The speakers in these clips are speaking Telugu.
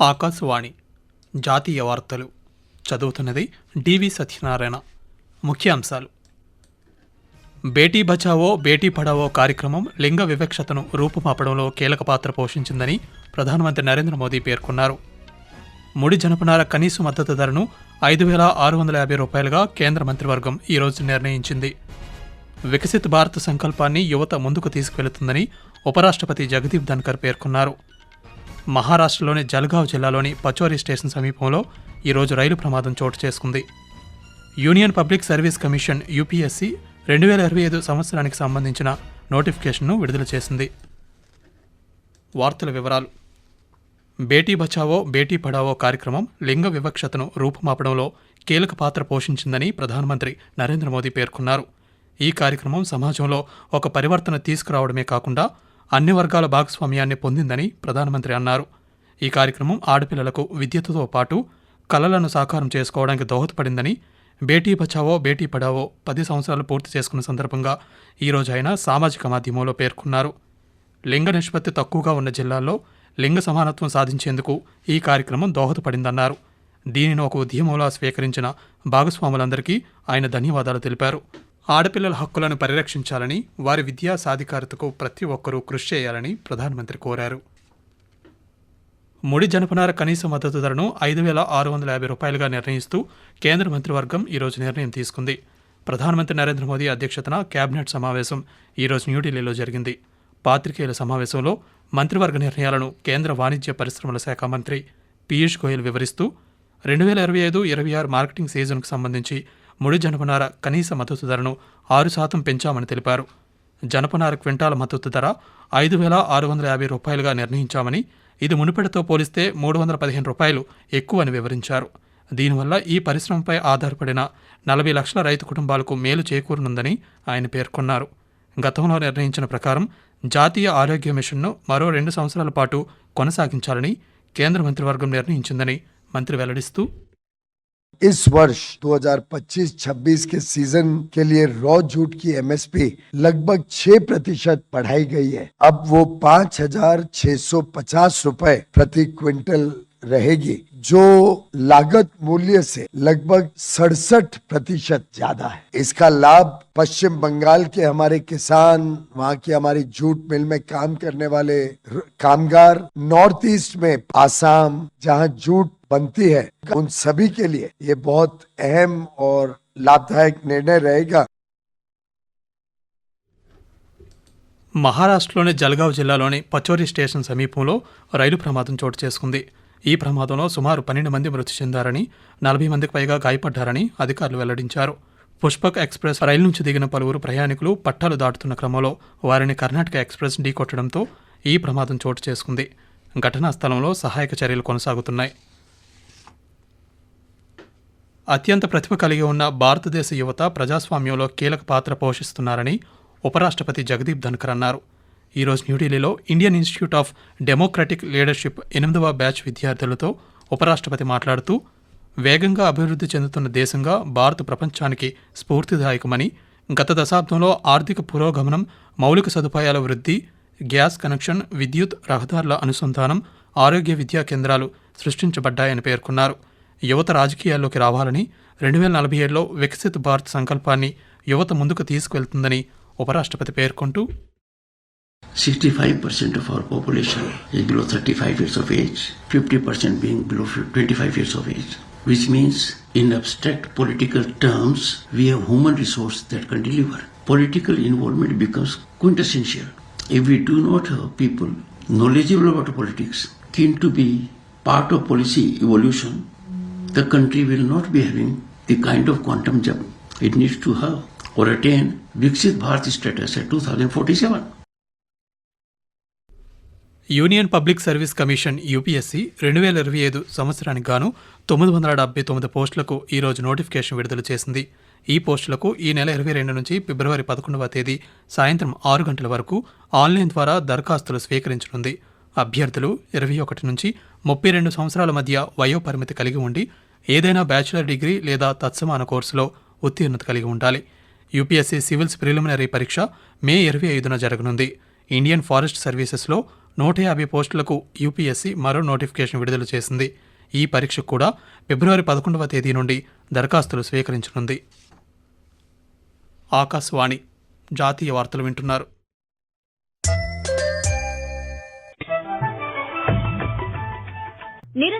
ఆకాశవాణి జాతీయ వార్తలు చదువుతున్నది డివి సత్యనారాయణ. ముఖ్యాంశాలు. బేటీ బచావో బేటీ పడావో కార్యక్రమం లింగ వివక్షతను రూపుమాపడంలో కీలక పాత్ర పోషించిందని ప్రధానమంత్రి నరేంద్ర మోదీ పేర్కొన్నారు. ముడి జనపనార కనీస మద్దతు ధరను ఐదు వేల ఆరు వందల యాభై రూపాయలుగా కేంద్ర మంత్రివర్గం ఈరోజు నిర్ణయించింది. వికసిత్ భారత్ సంకల్పాన్ని యువత ముందుకు తీసుకువెళుతుందని ఉపరాష్ట్రపతి జగదీప్ ధన్కర్ పేర్కొన్నారు. మహారాష్ట్రలోని జల్గావ్ జిల్లాలోని పచోరి స్టేషన్ సమీపంలో ఈరోజు రైలు ప్రమాదం చోటు చేసుకుంది. Union Public Service Commission UPSC రెండు వేల ఇరవై ఐదు సంవత్సరానికి సంబంధించిన నోటిఫికేషన్ను విడుదల చేసింది. వార్తల వివరాలు. బేటీ బచావో బేటీ పడావో కార్యక్రమం లింగ వివక్షతను రూపుమాపడంలో కీలక పాత్ర పోషించిందని ప్రధానమంత్రి నరేంద్ర మోదీ పేర్కొన్నారు. ఈ కార్యక్రమం సమాజంలో ఒక పరివర్తన తీసుకురావడమే కాకుండా అన్ని వర్గాల భాగస్వామ్యాన్ని పొందిందని ప్రధానమంత్రి అన్నారు. ఈ కార్యక్రమం ఆడపిల్లలకు విద్యతో పాటు కలలను సాకారం చేసుకోవడానికి దోహదపడిందని బేటీ బచావో బేటీ పడావో పది సంవత్సరాలు పూర్తి చేసుకున్న సందర్భంగా ఈరోజు ఆయన సామాజిక మాధ్యమంలో పేర్కొన్నారు. లింగ నిష్పత్తి తక్కువగా ఉన్న జిల్లాల్లో లింగ సమానత్వం సాధించేందుకు ఈ కార్యక్రమం దోహదపడిందన్నారు. దీనిని ఒక ఉద్యమంలా స్వీకరించిన భాగస్వాములందరికీ ఆయన ధన్యవాదాలు తెలిపారు. ఆడపిల్లల హక్కులను పరిరక్షించాలని వారి విద్యా సాధికారతకు ప్రతి ఒక్కరూ కృషి చేయాలని ప్రధానమంత్రి కోరారు. ముడి జనపనార కనీస మద్దతు ధరను ఐదు వేల ఆరు వందల యాభై రూపాయలుగా నిర్ణయిస్తూ కేంద్ర మంత్రివర్గం ఈరోజు నిర్ణయం తీసుకుంది. ప్రధానమంత్రి నరేంద్ర మోదీ అధ్యక్షతన కేబినెట్ సమావేశం ఈరోజు న్యూఢిల్లీలో జరిగింది. పాత్రికేయుల సమావేశంలో మంత్రివర్గ నిర్ణయాలను కేంద్ర వాణిజ్య పరిశ్రమల శాఖ మంత్రి పీయూష్ గోయల్ వివరిస్తూ రెండు వేల ఇరవై ఐదు ఇరవై ఆరు మార్కెటింగ్ సీజన్కు సంబంధించి ముడి జనపనార కనీస మద్దతు ధరను ఆరు శాతం పెంచామని తెలిపారు. జనపనార క్వింటాల మద్దతు ధర ఐదు వేల ఆరు వందల యాభై రూపాయలుగా నిర్ణయించామని ఇది మునుపెడతో పోలిస్తే మూడు వందల పదిహేను రూపాయలు ఎక్కువని వివరించారు. దీనివల్ల ఈ పరిశ్రమపై ఆధారపడిన నలభై లక్షల రైతు కుటుంబాలకు మేలు చేకూరనుందని ఆయన పేర్కొన్నారు. గతంలో నిర్ణయించిన ప్రకారం జాతీయ ఆరోగ్య మిషన్ను మరో రెండు సంవత్సరాల పాటు కొనసాగించాలని కేంద్ర మంత్రివర్గం నిర్ణయించిందని మంత్రి వెల్లడిస్తూ इस वर्ष 2025-26 के सीज़न के लिए रॉ जूट की एमएसपी लगभग 6 प्रतिशत बढ़ाई गई है। अब वो पाँच हज़ार छह सौ पचास रूपए प्रति क्विंटल रहेगी जो लागत मूल्य से लगभग सड़सठ प्रतिशत ज्यादा है इसका लाभ पश्चिम बंगाल के हमारे किसान वहाँ की हमारी जूट मिल में काम करने वाले र- कामगार नॉर्थ ईस्ट में आसाम जहाँ जूट बनती है उन सभी के लिए ये बहुत अहम और लाभदायक निर्णय रहेगा మహారాష్ట్రలోని జల్గావ్ జిల్లాలోని పచోరీ స్టేషన్ సమీపంలో రైలు ప్రమాదం చోటు చేసుకుంది ఈ ప్రమాదంలో సుమారు పన్నెండు మంది మృతి చెందారని నలభై మందికి పైగా గాయపడ్డారని అధికారులు వెల్లడించారు. పుష్పక్ ఎక్స్ప్రెస్ రైలు నుంచి దిగిన పలువురు ప్రయాణికులు పట్టాలు దాటుతున్న క్రమంలో వారిని కర్ణాటక ఎక్స్ప్రెస్ ఢీకొట్టడంతో ఈ ప్రమాదం చోటు చేసుకుంది. ఘటనా స్థలంలో సహాయక చర్యలు కొనసాగుతున్నాయి. అత్యంత ప్రతిభ కలిగి ఉన్న భారతదేశ యువత ప్రజాస్వామ్యంలో కీలక పాత్ర పోషిస్తున్నారని ఉపరాష్ట్రపతి జగదీప్ ధన్కర్ అన్నారు. ఈరోజు న్యూఢిల్లీలో Indian Institute of Democratic Leadership ఎనిమిదవ బ్యాచ్ విద్యార్థులతో ఉపరాష్ట్రపతి మాట్లాడుతూ వేగంగా అభివృద్ధి చెందుతున్న దేశంగా భారత్ ప్రపంచానికి స్ఫూర్తిదాయకమని గత దశాబ్దంలో ఆర్థిక పురోగమనం మౌలిక సదుపాయాల వృద్ధి గ్యాస్ కనెక్షన్ విద్యుత్ రహదారుల అనుసంధానం ఆరోగ్య విద్యా కేంద్రాలు సృష్టించబడ్డాయని పేర్కొన్నారు. యువత రాజకీయాల్లోకి రావాలని రెండు వేల నలభై ఏడులో వికసిత్ భారత్ సంకల్పాన్ని యువత ముందుకు తీసుకువెళ్తుందని ఉపరాష్ట్రపతి పేర్కొంటూ 65% of our population is below 35 years of age, 50% being below 25 years of age, which means in abstract political terms, we have human resource that can deliver. Political involvement becomes quintessential. If we do not have people knowledgeable about politics, keen to be part of policy evolution, the country will not be having the kind of quantum jump it needs to have or attain Viksit Bharat status at 2047. Union Public Service Commission UPSC రెండు వేల ఇరవై ఐదు సంవత్సరానికి గాను తొమ్మిది వందల డెబ్బై తొమ్మిది పోస్టులకు ఈరోజు నోటిఫికేషన్ విడుదల చేసింది. ఈ పోస్టులకు ఈ నెల ఇరవై రెండు నుంచి ఫిబ్రవరి పదకొండవ తేదీ సాయంత్రం ఆరు గంటల వరకు ఆన్లైన్ ద్వారా దరఖాస్తులు స్వీకరించనుంది. అభ్యర్థులు ఇరవై ఒకటి నుంచి ముప్పై రెండు సంవత్సరాల మధ్య వయో పరిమితి కలిగి ఉండి ఏదైనా బ్యాచిలర్ డిగ్రీ లేదా తత్సమాన కోర్సులో ఉత్తీర్ణత కలిగి ఉండాలి. యూపీఎస్సీ సివిల్స్ ప్రిలిమినరీ పరీక్ష మే ఇరవై ఐదున జరగనుంది. ఇండియన్ ఫారెస్ట్ సర్వీసెస్లో నూట యాభై పోస్టులకు యూపీఎస్సీ మరో నోటిఫికేషన్ విడుదల చేసింది. ఈ పరీక్షకు కూడా ఫిబ్రవరి పదకొండవ తేదీ నుండి దరఖాస్తులు స్వీకరించనుంది. ఆకాశవాణి జాతీయ వార్తలు వింటున్నారు.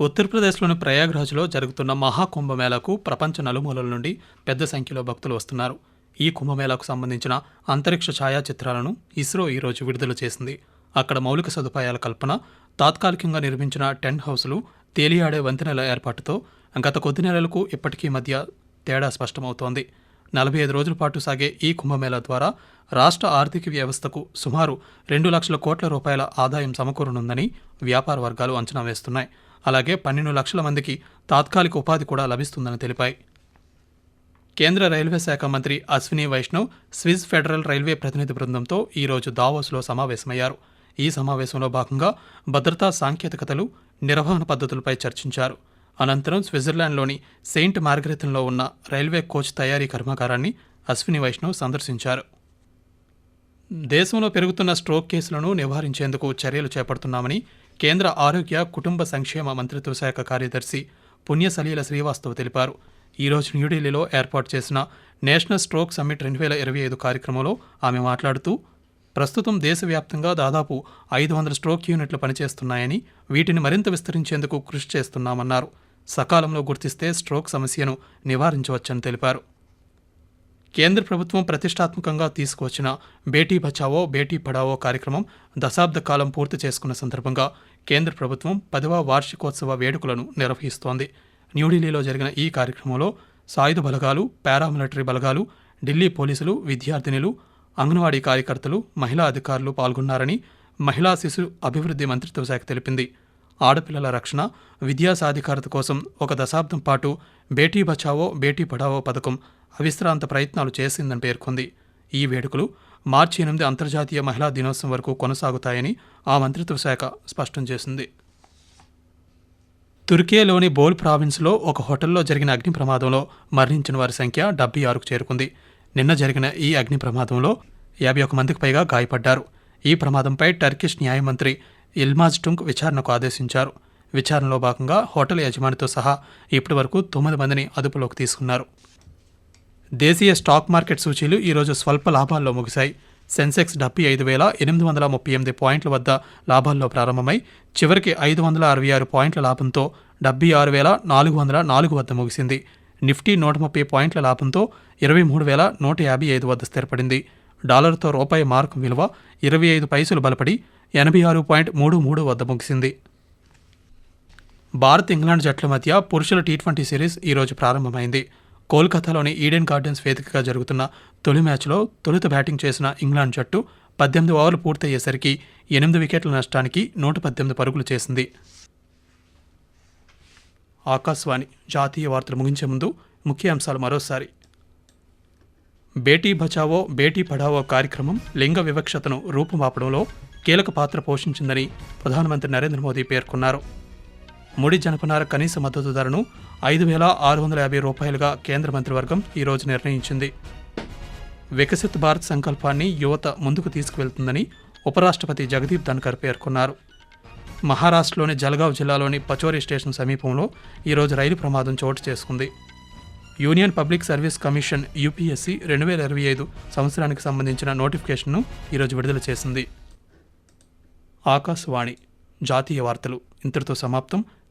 ఉత్తరప్రదేశ్లోని ప్రయాగ్రాజ్లో జరుగుతున్న మహాకుంభమేళాకు ప్రపంచ నలుమూలల నుండి పెద్ద సంఖ్యలో భక్తులు వస్తున్నారు. ఈ కుంభమేళాకు సంబంధించిన అంతరిక్ష ఛాయాచిత్రాలను ఇస్రో ఈరోజు విడుదల చేసింది. అక్కడ మౌలిక సదుపాయాల కల్పన తాత్కాలికంగా నిర్మించిన టెంట్ హౌసులు తేలియాడే వంతెనల ఏర్పాటుతో గత కొద్ది నెలలకు ఇప్పటికీ మధ్య తేడా స్పష్టమవుతోంది. నలభై ఐదు రోజుల పాటు సాగే ఈ కుంభమేళా ద్వారా రాష్ట్ర ఆర్థిక వ్యవస్థకు సుమారు రెండు లక్షల కోట్ల రూపాయల ఆదాయం సమకూరనుందని వ్యాపార వర్గాలు అంచనా వేస్తున్నాయి. అలాగే పన్నెండు లక్షల మందికి తాత్కాలిక ఉపాధి కూడా లభిస్తుందని తెలిపాయి. కేంద్ర రైల్వే శాఖ మంత్రి Ashwini Vaishnaw Swiss Federal Railway ప్రతినిధి బృందంతో ఈరోజు దావోస్లో సమావేశమయ్యారు. ఈ సమావేశంలో భాగంగా భద్రతా సాంకేతికతలు నిర్వహణ పద్ధతులపై చర్చించారు. అనంతరం స్విట్జర్లాండ్లోని సెయింట్ మార్గరెథన్లో ఉన్న రైల్వే కోచ్ తయారీ కర్మాగారాన్ని అశ్విని వైష్ణవ్ సందర్శించారు. దేశంలో పెరుగుతున్న స్ట్రోక్ కేసులను నివారించేందుకు చర్యలు చేపడుతున్నామని కేంద్ర ఆరోగ్య కుటుంబ సంక్షేమ మంత్రిత్వ శాఖ కార్యదర్శి పుణ్యసలీల శ్రీవాస్తవ్ తెలిపారు. ఈరోజు న్యూఢిల్లీలో ఏర్పాటు చేసిన నేషనల్ స్ట్రోక్ సమ్మిట్ రెండు వేల ఇరవై ఐదు కార్యక్రమంలో ఆమె మాట్లాడుతూ ప్రస్తుతం దేశవ్యాప్తంగా దాదాపు ఐదు వందల స్ట్రోక్ యూనిట్లు పనిచేస్తున్నాయని వీటిని మరింత విస్తరించేందుకు కృషి చేస్తున్నామన్నారు. సకాలంలో గుర్తిస్తే స్ట్రోక్ సమస్యను నివారించవచ్చని తెలిపారు. కేంద్ర ప్రభుత్వం ప్రతిష్టాత్మకంగా తీసుకువచ్చిన బేటీ బచావో బేటీ పడావో కార్యక్రమం దశాబ్ద కాలం పూర్తి చేసుకున్న సందర్భంగా కేంద్ర ప్రభుత్వం పదవ వార్షికోత్సవ వేడుకలను నిర్వహిస్తోంది. న్యూఢిల్లీలో జరిగిన ఈ కార్యక్రమంలో సాయుధ బలగాలు పారామిలిటరీ బలగాలు ఢిల్లీ పోలీసులు విద్యార్థినులు అంగన్వాడీ కార్యకర్తలు మహిళా అధికారులు పాల్గొన్నారని మహిళా శిశు అభివృద్ధి మంత్రిత్వ శాఖ తెలిపింది. ఆడపిల్లల రక్షణ విద్యా సాధికారత కోసం ఒక దశాబ్దం పాటు బేటీ బచావో బేటీ పడావో పథకం అవిశ్రాంత ప్రయత్నాలు చేసిందని పేర్కొంది. ఈ వేడుకలు మార్చి ఎనిమిది అంతర్జాతీయ మహిళా దినోత్సవం వరకు కొనసాగుతాయని ఆ మంత్రిత్వ శాఖ స్పష్టం చేసింది. తుర్కియాలోని బోల్ ప్రావిన్స్లో ఒక హోటల్లో జరిగిన అగ్ని ప్రమాదంలో మరణించిన వారి సంఖ్య డెబ్బై ఆరుకు చేరుకుంది. నిన్న జరిగిన ఈ అగ్ని ప్రమాదంలో యాభై ఒక మందికి పైగా గాయపడ్డారు. ఈ ప్రమాదంపై టర్కిష్ న్యాయమంత్రి ఇల్మాజ్ టుంక్ విచారణకు ఆదేశించారు. విచారణలో భాగంగా హోటల్ యజమానితో సహా ఇప్పటి వరకు తొమ్మిది మందిని అదుపులోకి తీసుకున్నారు. దేశీయ స్టాక్ మార్కెట్ సూచీలు ఈరోజు స్వల్ప లాభాల్లో ముగిశాయి. సెన్సెక్స్ డెబ్బై ఐదు వేల ఎనిమిది వందల ముప్పై ఎనిమిది పాయింట్ల వద్ద లాభాల్లో ప్రారంభమై చివరికి ఐదు వందల అరవై ఆరు పాయింట్ల లాభంతో డెబ్బై ఆరు వేల నాలుగు వందల నాలుగు వద్ద ముగిసింది. నిఫ్టీ నూట ముప్పై పాయింట్ల లాభంతో ఇరవై మూడు వేల నూట యాభై ఐదు వద్ద స్థిరపడింది. డాలర్తో రూపాయి మార్కు విలువ ఇరవై ఐదు పైసలు బలపడి ఎనభై ఆరు పాయింట్ మూడు మూడు వద్ద ముగిసింది. భారత్ ఇంగ్లాండ్ జట్ల మధ్య పురుషుల టీ ట్వంటీ సిరీస్ ఈరోజు ప్రారంభమైంది. కోల్కతాలోని ఈడెన్ గార్డెన్స్ వేదికగా జరుగుతున్న తొలి మ్యాచ్లో తొలుత బ్యాటింగ్ చేసిన ఇంగ్లాండ్ జట్టు పద్దెనిమిది ఓవర్లు పూర్తయ్యేసరికి ఎనిమిది వికెట్ల నష్టానికి నూట పద్దెనిమిది పరుగులు చేసింది. ఆకాశవాణి జాతీయ వార్తలు ముగించే ముందు ముఖ్య అంశాలు మరోసారి. బేటీ బచావో బేటీ పడావో కార్యక్రమం లింగ వివక్షతను రూపుమాపడంలో కీలక పాత్ర పోషించిందని ప్రధానమంత్రి నరేంద్ర మోదీ పేర్కొన్నారు. ముడి జనపనార కనీస మద్దతు ధరను ఐదు వేల ఆరు వందల యాభై రూపాయలుగా కేంద్ర మంత్రివర్గం ఈరోజు నిర్ణయించింది. వికసిత్ భారత్ సంకల్పాన్ని యువత ముందుకు తీసుకువెళ్తుందని ఉపరాష్ట్రపతి జగదీప్ ధన్కర్ పేర్కొన్నారు. మహారాష్ట్రలోని జలగావ్ జిల్లాలోని పచోరి స్టేషన్ సమీపంలో ఈరోజు రైలు ప్రమాదం చోటు చేసుకుంది. Union Public Service Commission UPSC రెండు వేల ఇరవై ఐదు సంవత్సరానికి సంబంధించిన నోటిఫికేషన్ను ఈరోజు విడుదల చేసింది. ఆకాశవాణి జాతీయ వార్తలు ఇంతటితో సమాప్తం.